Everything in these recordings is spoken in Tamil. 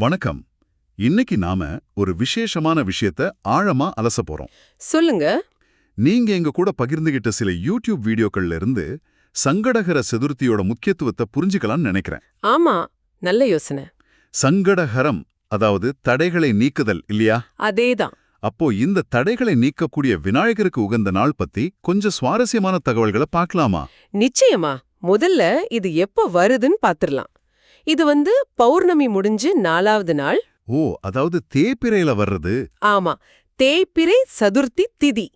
வணக்கம். இன்னைக்கு நாம ஒரு விசேஷமான விஷயத்த ஆழமா அலச போறோம். சொல்லுங்க. நீங்க எங்க கூட பகிர்ந்துகிட்ட சில யூடியூப் வீடியோக்கள்ல இருந்து சங்கடகர சதுர்த்தியோட முக்கியத்துவத்தை புரிஞ்சுக்கலாம்னு நினைக்கிறேன். ஆமா நல்ல யோசனை. சங்கடஹரம் அதாவது தடைகளை நீக்குதல் இல்லையா? அதேதான். அப்போ இந்த தடைகளை நீக்கக்கூடிய விநாயகருக்கு உகந்த நாள் பத்தி கொஞ்சம் சுவாரஸ்யமான தகவல்களை பார்க்கலாமா? நிச்சயமா. முதல்ல இது எப்ப வருதுன்னு பாத்துரலாம். இது வந்து பௌர்ணமி முடிஞ்சு நாலாவது நாள். ஓ அதாவது தேய்பிரையில வர்றது. ஆமா தேய்பிறை சதுர்த்தி திதி.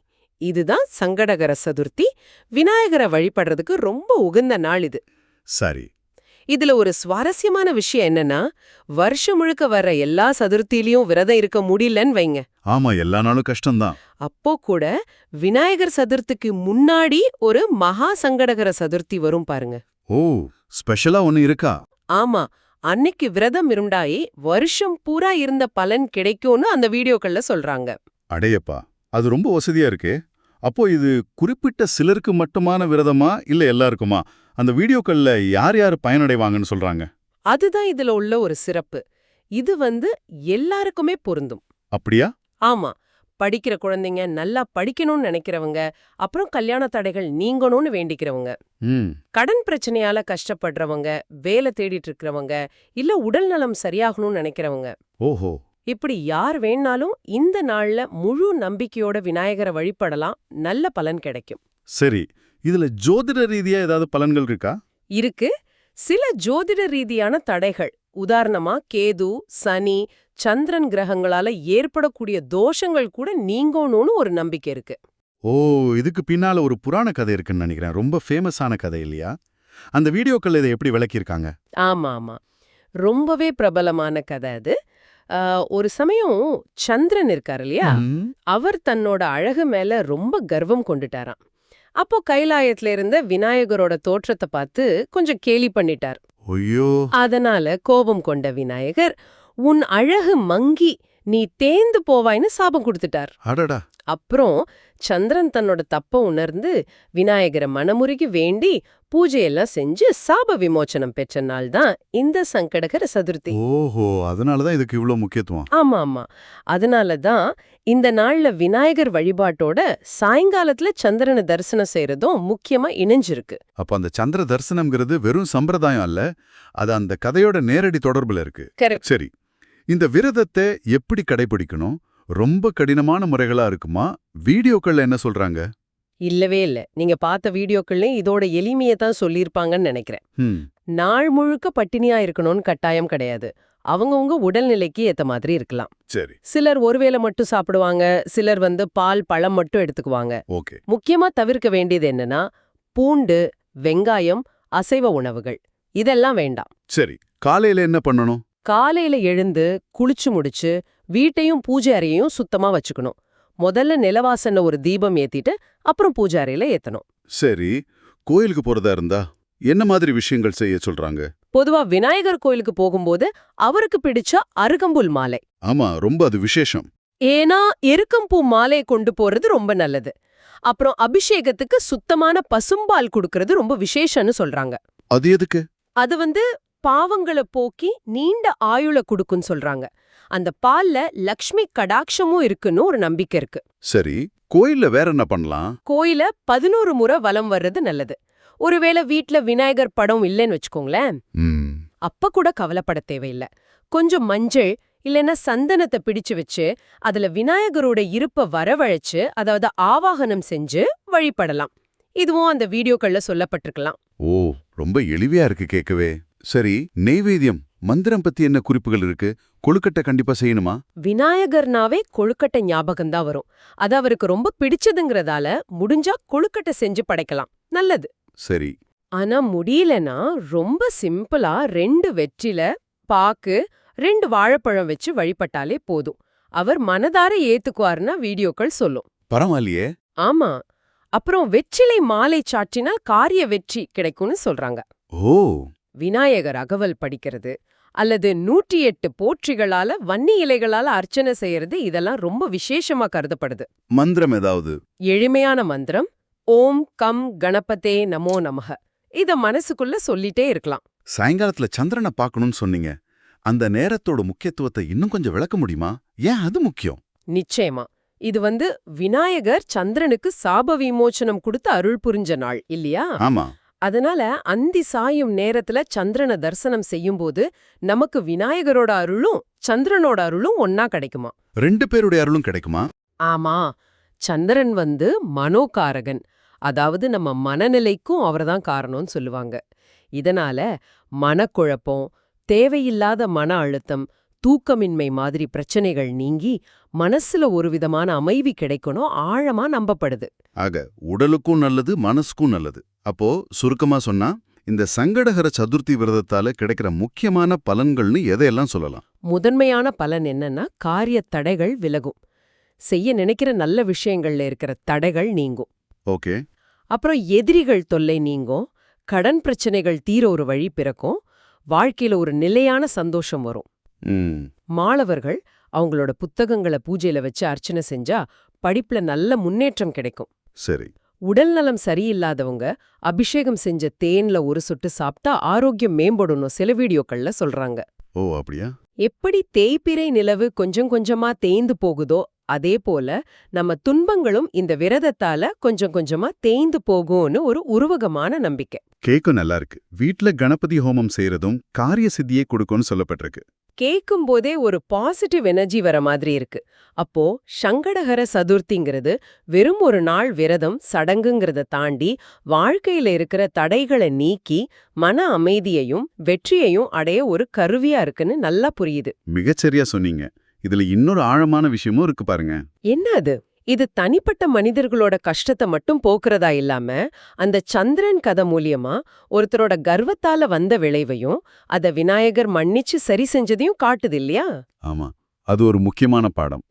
இதுதான் சங்கடகர சதுர்த்தி. விநாயகரை வழிபடுறதுக்கு ரொம்ப உகந்த நாள் இது. சரி. இதுல ஒரு சுவாரஸ்யமான விஷயம் என்னன்னா வருஷம் முழுக்க வர்ற எல்லா சதுர்த்தியிலயும் விரதம் இருக்க முடியலன்னு வைங்க. ஆமா எல்லா நாளும் கஷ்டம்தான். அப்போ கூட விநாயகர் சதுர்த்திக்கு முன்னாடி ஒரு மகா சங்கடகர சதுர்த்தி வரும் பாருங்க. ஓ ஸ்பெஷலா ஒன்னு இருக்கா? ஆமா அன்னைக்கு விரதம் இருந்தாயே வருஷம் பூரா இருந்த பலன் கிடைக்கும்னு அந்த வீடியோக்கள்ல சொல்றாங்க. அடையப்பா அது ரொம்ப வசதியா இருக்கே. அப்போ இது குறிப்பிட்ட சிலருக்கு மட்டுமான விரதமா இல்ல எல்லாருக்குமா? அந்த வீடியோக்கள்ல யார் யார் பயனடைவாங்கன்னு சொல்றாங்க? அதுதான் இதுல உள்ள ஒரு சிறப்பு. இது வந்து எல்லாருக்குமே பொருந்தும். அப்படியா? ஆமா படிக்கிற குழந்தைங்க நல்லா படிக்கணும்னு நினைக்கிறவங்க அப்புறம் கல்யாண தடைகள் நீங்கணும்னு வேண்டிக்கிறவங்க. கடன் பிரச்சனையால கஷ்டப்படுறவங்க வேலை தேடிட்டு இருக்கிறவங்க இல்ல உடல் நலம் சரியாகணும்னு நினைக்கிறவங்க. ஓஹோ. இப்படி யார் வேணாலும் இந்த நாள்ல முழு நம்பிக்கையோட விநாயகரை வழிபடலாம் நல்ல பலன் கிடைக்கும். சரி இதுல ஜோதிட ரீதியா ஏதாவது பலன்கள் இருக்கா? இருக்கு. சில ஜோதிட ரீதியான தடைகள். உதாரணமா கேது சனி சந்திரன் கிரகங்களால ஏற்படக்கூடிய தோஷங்கள் கூட நீங்கணும்னு ஒரு நம்பிக்கை இருக்கு. ஓ இதுக்கு பின்னால ஒரு புராண கதை இருக்குன்னு நினைக்கிறேன். ரொம்ப ஃபேமஸான கதை இல்லையா? அந்த வீடியோக்கள் இதை எப்படி விளக்கியிருக்காங்க? ஆமா ஆமா ரொம்பவே பிரபலமான கதை அது. ஒரு சமயம் சந்திரன் இருக்காரு இல்லையா? அவர் தன்னோட அழகு மேல ரொம்ப கர்வம் கொண்டுட்டாராம். அப்போ கைலாயத்துல இருந்த விநாயகரோட தோற்றத்தை பார்த்து கொஞ்சம் கேலி பண்ணிட்டார். ஐயோ. அதனால கோபம் கொண்ட விநாயகர் உன் அழகு மங்கி நீ தேந்து போவாய்ன்னு சாபம் கொடுத்துட்டார். அடடா. அப்புறம் சந்திரன் தன்னோட தப்ப உணர்ந்து விநாயகரை மனமுருகி வேண்டி பூஜையெல்லாம் செஞ்சு சாப விமோச்சனம் பெற்ற நாள் தான் இந்த சங்கடகர சதுர்த்தி. ஓஹோ அதனாலதான் இதுக்கு இவ்ளோ முக்கியத்துவம். ஆமா ஆமா. அதனால தான் இந்த நாள்ல விநாயகர் வழிபாட்டோட சாயங்காலத்துல சந்திரனை தரிசனம் செய்யறதும் முக்கியமா இணைஞ்சிருக்கு. அப்ப அந்த சந்திர தரிசனம்ங்கிறது வெறும் சம்பிரதாயம் அல்ல அது அந்த கதையோட நேரடி தொடர்புல இருக்கு. சரி இந்த விரதத்தை எப்படி கடைபிடிக்கணும்? ரொம்ப கடினமான முறைகளா இருக்குமா? வீடியோக்கள்ல என்ன சொல்றாங்க? இல்லவே இல்ல. நீங்க பார்த்த வீடியோக்கள்லயும் இதோட எளிமையை தான் சொல்லியிருப்பாங்கன்னு நினைக்கிறேன். நாள் முழுக்க பட்டினியா இருக்கணும்னு கட்டாயம் கிடையாது. அவங்கவங்க உடல்நிலைக்கு ஏத்த மாதிரி இருக்கலாம். சரி. சிலர் ஒருவேளை மட்டும் சாப்பிடுவாங்க சிலர் வந்து பால் பழம் மட்டும் எடுத்துக்குவாங்க. ஓகே. முக்கியமா தவிர்க்க வேண்டியது என்னன்னா பூண்டு வெங்காயம் அசைவ உணவுகள். இதெல்லாம் வேண்டாம். சரி. காலையில என்ன பண்ணணும்? காலையில எழுந்து குளிச்சு முடிச்சு வீட்டையும் பூஜை அறையையும் சுத்தமா வச்சுக்கணும். முதல்ல நிலவாசல்ல ஒரு தீபம் ஏத்திட்டு அப்புறம் பூஜை அறையில ஏத்தணும். சரி. கோயிலுக்கு போறதா இருந்தா என்ன மாதிரி விஷயங்கள் செய்ய சொல்றாங்க? பொதுவா விநாயகர் கோயிலுக்கு போகும்போது அவருக்கு பிடிச்ச அருகம்புல் மாலை. ஆமா ரொம்ப அது விசேஷம். ஏன்னா எருக்கம்பூ மாலையை கொண்டு போறது ரொம்ப நல்லது. அப்புறம் அபிஷேகத்துக்கு சுத்தமான பசும்பால் கொடுக்கறது ரொம்ப விசேஷம்னு சொல்றாங்க. அது எதுக்கு? அது வந்து பாவங்களை போக்கி நீண்ட ஆயுள கொடுக்குன்னு சொல்றாங்க. அந்த பால்ல லக்ஷ்மி கடாட்சமும் இருக்குன்னு ஒரு நம்பிக்கை இருக்கு. சரி கோயில்ல வேற என்ன பண்ணலாம்? கோயில பதினோரு முறை வலம் வர்றது நல்லது. ஒருவேளை வீட்ல விநாயகர் படம் இல்லைன்னு வச்சுக்கோங்களேன். அப்ப கூட கவலைப்பட தேவையில்ல. கொஞ்சம் மஞ்சள் இல்லைன்னா சந்தனத்தை பிடிச்சு வச்சு அதுல விநாயகரோட இருப்ப வரவழைச்சு அதாவது ஆவாகனம் செஞ்சு வழிபடலாம். இதுவும் அந்த வீடியோக்கள்ல சொல்லப்பட்டிருக்கலாம். ஓ ரொம்ப எளிமையா இருக்கு கேட்கவே சரி நெய்வேத்தியம் மந்திரம் பத்தி என்ன குறிப்புகள் இருக்கு? கொழுக்கட்டை கண்டிப்பா செய்யணுமா? விநாயகர்னாவே கொழுக்கட்டை ஞாபகம் தான் வரும். அது அவருக்கு ரொம்ப பிடிச்சதுங்கிறதால முடிஞ்சா கொழுக்கட்டை செஞ்சு படைக்கலாம். நல்லது. சரி. ஆனா முடியலனா ரொம்ப சிம்பிளா ரெண்டு வெற்றில பாக்கு ரெண்டு வாழைப்பழம் வச்சு வழிபட்டாலே போதும். அவர் மனதார ஏத்துக்குவாருன்னா வீடியோக்கள் சொல்லும். பரவாயில்லையே. ஆமா. அப்புறம் வெற்றிலை மாலை சாற்றினால் காரிய வெற்றி கிடைக்கும்னு சொல்றாங்க. ஓ! விநாயகர் அகவல் படிக்கிறது அல்லது நூற்றி எட்டு போற்றிகளால வன்னி இலைகளால அர்ச்சனை செய்யறது இதெல்லாம் ரொம்ப விசேஷமா கருதப்படுது. மந்திரம் ஏதாவது? எளிமையான மந்திரம் ஓம் கம் கணபதே நமோ நமக. இத மனசுக்குள்ள சொல்லிட்டே இருக்கலாம். சாயங்காலத்துல சந்திரனை பார்க்கணும்னு சொன்னீங்க. அந்த நேரத்தோட முக்கியத்துவத்தை இன்னும் கொஞ்சம் விளக்க முடியுமா? ஏன் அது முக்கியம்? நிச்சயமா. இது வந்து விநாயகர் சந்திரனுக்கு சாப விமோச்சனம் கொடுத்து அருள் புரிஞ்ச நாள் இல்லையா? ஆமா. அதனால அந்தி சாயும் நேரத்துல சந்திரனை தரிசனம் செய்யும்போது நமக்கு விநாயகரோட அருளும் சந்திரனோட அருளும் ஒன்னா கிடைக்குமா? ரெண்டு பேருடைய அருளும் கிடைக்குமா? ஆமா. சந்திரன் வந்து மனோகாரகன். அதாவது நம்ம மனநிலைக்கும் அவர்தான் காரணம்னு சொல்லுவாங்க. இதனால மனக்குழப்பம் தேவையில்லாத மன அழுத்தம் தூக்கமின்மை மாதிரி பிரச்சனைகள் நீங்கி மனசுல ஒரு விதமான அமைதி கிடைக்கணும் ஆழமா நம்பப்படுது. ஆக உடலுக்கும் நல்லது மனசுக்கும் நல்லது. அப்போ சுருக்கமா சொன்னா இந்த சங்கடகர சதுர்த்தி விரதத்தால கிடைக்கிற முக்கியமான பலன்கள்னு எதையெல்லாம் சொல்லலாம்? முதன்மையான பலன் என்னன்னா காரிய தடைகள் விலகும். செய்ய நினைக்கிற நல்ல விஷயங்கள்ல இருக்கிற தடைகள் நீங்கும். ஓகே. அப்புறம் எதிரிகள் தொல்லை நீங்கும். கடன் பிரச்சனைகள் தீர ஒரு வழி பிறக்கும். வாழ்க்கையில ஒரு நிலையான சந்தோஷம் வரும். மாணவர்கள் அவங்களோட புத்தகங்களை பூஜையில வச்சு அர்ச்சனை செஞ்சா படிப்புல நல்ல முன்னேற்றம் கிடைக்கும். சரி. உடல்நலம் சரியில்லாதவங்க அபிஷேகம் செஞ்ச தேன்ல ஒரு சொட்டு சாப்பிட்டா ஆரோக்கியம் மேம்படணும் சில வீடியோக்கள்ல சொல்றாங்க. ஓ அப்படியா? எப்படி தேய்பிறை நிலவு கொஞ்சம் கொஞ்சமா தேய்ந்து போகுதோ அதே போல நம்ம துன்பங்களும் இந்த விரதத்தால கொஞ்சம் கொஞ்சமா தேய்ந்து போகும்னு ஒரு உருவகமான நம்பிக்கை. கேக்கும் நல்லா இருக்கு. வீட்ல கணபதி ஹோமம் செய்யறதும் காரிய சித்தியை கொடுக்கும்னு சொல்லப்பட்டிருக்கு. கேட்கும் போதே ஒரு பாசிட்டிவ் எனர்ஜி வர மாதிரி இருக்கு. அப்போ சங்கடஹர சதுர்த்திங்கிறது வெறும் ஒரு நாள் விரதம் சடங்குங்கிறத தாண்டி வாழ்க்கையில இருக்கிற தடைகளை நீக்கி மன அமைதியையும் வெற்றியையும் அடைய ஒரு கருவியா இருக்குன்னு நல்லா புரியுது. மிகச்சரியா சொன்னீங்க. இதுல இன்னொரு ஆழமான விஷயமும் இருக்கு பாருங்க. என்ன அது? இது தனிப்பட்ட மனிதர்களோட கஷ்டத்தை மட்டும் போக்குறதா இல்லாம அந்த சந்திரன் கதை மூலியமா ஒருத்தரோட கர்வத்தால வந்த விளைவையும் அத விநாயகர் மன்னிச்சு சரி செஞ்சதையும் காட்டுது இல்லையா? ஆமா. அது ஒரு முக்கியமான பாடம்.